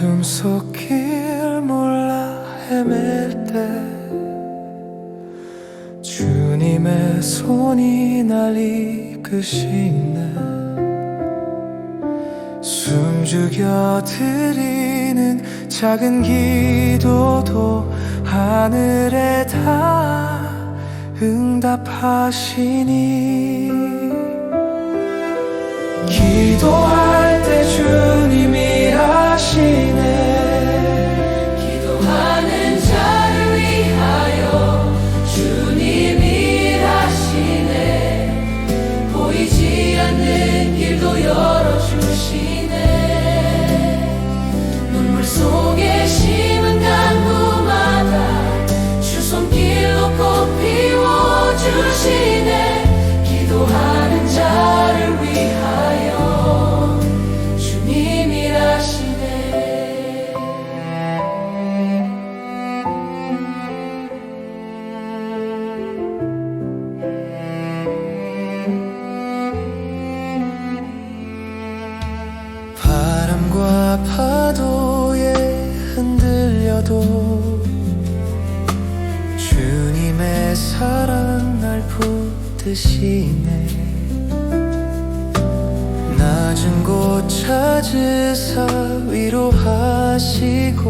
어둠 속 길 몰라 헤맬 때 주님의 손이 날 이끄시네. 숨죽여 드리는 작은 기도도 하늘에 다 응답하시니 주시네 기도하는 자를 위하여 주님이 하시네. 바람과 파도에 흔들려도 사랑 날 붙드시네. 낮은 곳 찾으사 위로하시고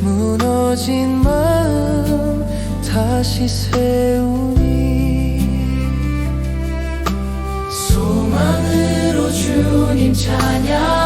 무너진 마음 다시 세우니. 소망으로 주님 찬양